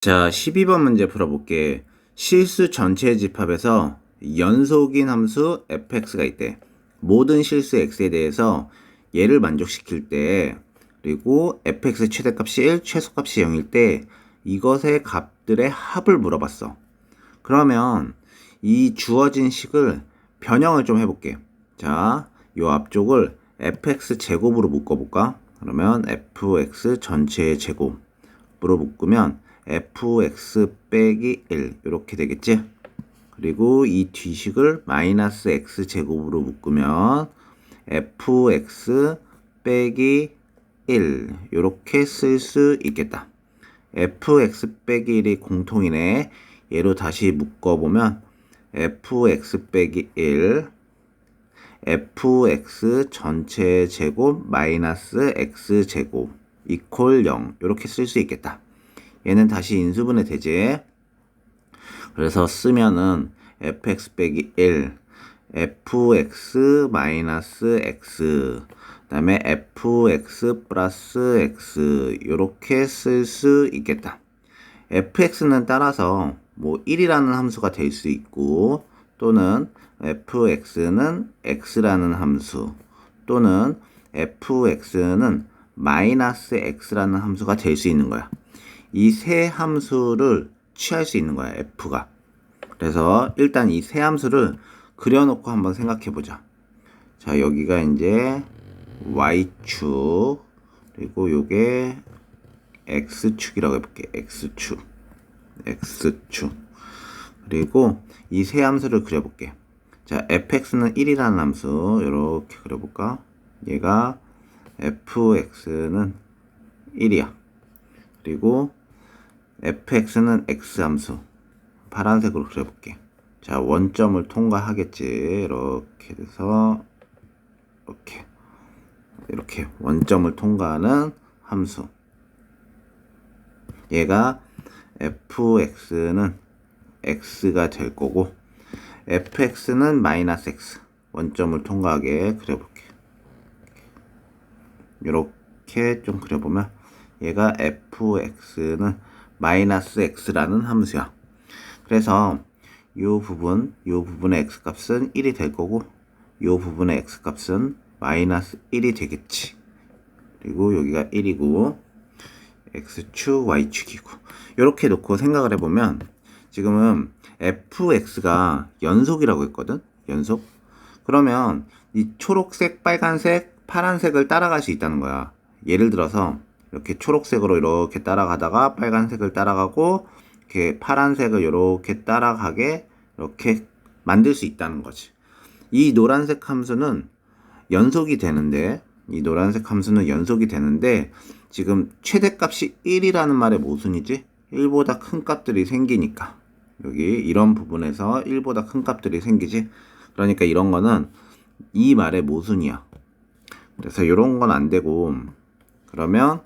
자, 12번 문제 풀어볼게. 실수 전체 집합에서 연속인 함수 fx가 있대. 모든 실수 x에 대해서 얘를 만족시킬 때, 그리고 fx의 최대값이 1, 최소값이 0일 때 이것의 값들의 합을 물어봤어. 그러면 이 주어진 식을 변형을 좀 해볼게. 자, 요 앞쪽을 fx 제곱으로 묶어볼까? 그러면 fx 전체의 제곱으로 묶으면 fx 빼기 1 이렇게 되겠지? 그리고 이 뒤식을 마이너스 x 제곱으로 묶으면 fx 빼기 1 이렇게 쓸 수 있겠다. fx 빼기 1이 공통이네. 얘로 다시 묶어보면 fx 빼기 1 fx 전체 제곱 마이너스 x 제곱 이퀄 0 이렇게 쓸 수 있겠다. 얘는 다시 인수분해 되지. 그래서 쓰면은 fx 빼기 1 fx 마이너스 x 그다음에 fx 플러스 x 이렇게 쓸 수 있겠다. fx는 따라서 뭐 1이라는 함수가 될 수 있고 또는 fx는 x라는 함수 또는 fx는 마이너스 x라는 함수가 될 수 있는 거야. 이 세 함수를 취할 수 있는 거야, f가. 그래서 일단 이 세 함수를 그려놓고 한번 생각해 보자. 자, 여기가 이제 y축, 그리고 요게 x축이라고 해볼게. x축. x축. 그리고 이 세 함수를 그려볼게. 자, fx는 1이라는 함수, 이렇게 그려볼까? 얘가 fx는 1이야. 그리고 fx는 x함수. 파란색으로 그려볼게. 자 원점을 통과하겠지. 이렇게 돼서 이렇게. 이렇게 원점을 통과하는 함수. 얘가 fx는 x가 될 거고 fx는 마이너스 x. 원점을 통과하게 그려볼게. 이렇게 좀 그려보면 얘가 fx는 마이너스 x라는 함수야. 그래서 이 부분, 이 부분의 x값은 1이 될 거고 이 부분의 x값은 마이너스 1이 되겠지. 그리고 여기가 1이고 x축, y축이고 이렇게 놓고 생각을 해보면 지금은 fx가 연속이라고 했거든? 연속? 그러면 이 초록색, 빨간색, 파란색을 따라갈 수 있다는 거야. 예를 들어서 이렇게 초록색으로 이렇게 따라가다가 빨간색을 따라가고 이렇게 파란색을 이렇게 따라가게 이렇게 만들 수 있다는 거지. 이 노란색 함수는 연속이 되는데 이 노란색 함수는 연속이 되는데 지금 최대값이 1이라는 말의 모순이지? 1보다 큰 값들이 생기니까 여기 이런 부분에서 1보다 큰 값들이 생기지? 그러니까 이런 거는 이 말의 모순이야. 그래서 이런 건 안 되고 그러면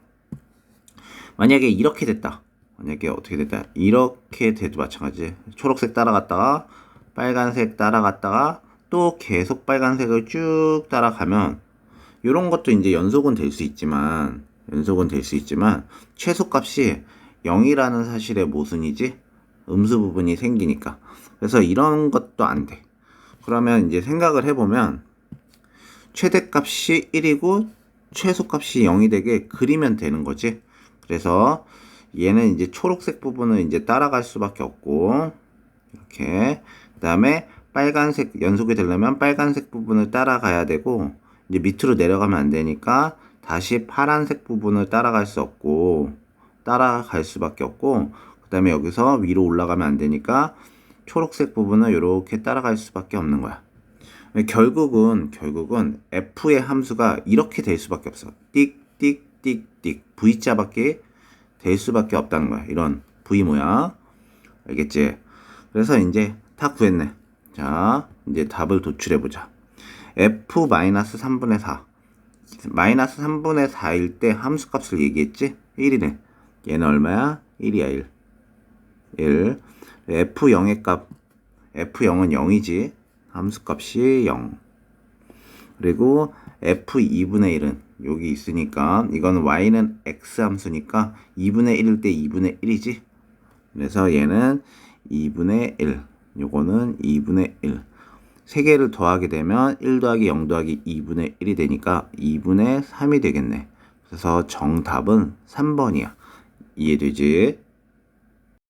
만약에 이렇게 됐다. 만약에 어떻게 됐다. 이렇게 돼도 마찬가지. 초록색 따라갔다가 빨간색 따라갔다가 또 계속 빨간색을 쭉 따라가면 이런 것도 이제 연속은 될 수 있지만 연속은 될 수 있지만 최소값이 0이라는 사실의 모순이지 음수 부분이 생기니까 그래서 이런 것도 안 돼. 그러면 이제 생각을 해보면 최대값이 1이고 최소값이 0이 되게 그리면 되는 거지. 그래서 얘는 이제 초록색 부분을 이제 따라갈 수밖에 없고 이렇게 그 다음에 빨간색 연속이 되려면 빨간색 부분을 따라가야 되고 이제 밑으로 내려가면 안 되니까 다시 파란색 부분을 따라갈 수 없고 따라갈 수밖에 없고 그 다음에 여기서 위로 올라가면 안 되니까 초록색 부분을 이렇게 따라갈 수밖에 없는 거야. 결국은 결국은 f의 함수가 이렇게 될 수밖에 없어. 띡띡 띡띡 V자밖에 될 수밖에 없다는 거야. 이런 V 모양. 알겠지? 그래서 이제 다 구했네. 자, 이제 답을 도출해 보자. F 마이너스 3분의 4. 마이너스 3분의 4일 때 함수 값을 얘기했지? 1이네. 얘는 얼마야? 1이야, 1. 1. F0의 값. F0은 0이지. 함수 값이 0. 그리고 F2분의 1은 여기 있으니까 이건 y는 x 함수니까 2분의 1일 때 2분의 1이지 그래서 얘는 2분의 1. 요거는 2분의 1. 세 개를 더하게 되면 1 더하기 0 더하기 2분의 1이 되니까 2분의 3이 되겠네. 그래서 정답은 3번이야. 이해되지?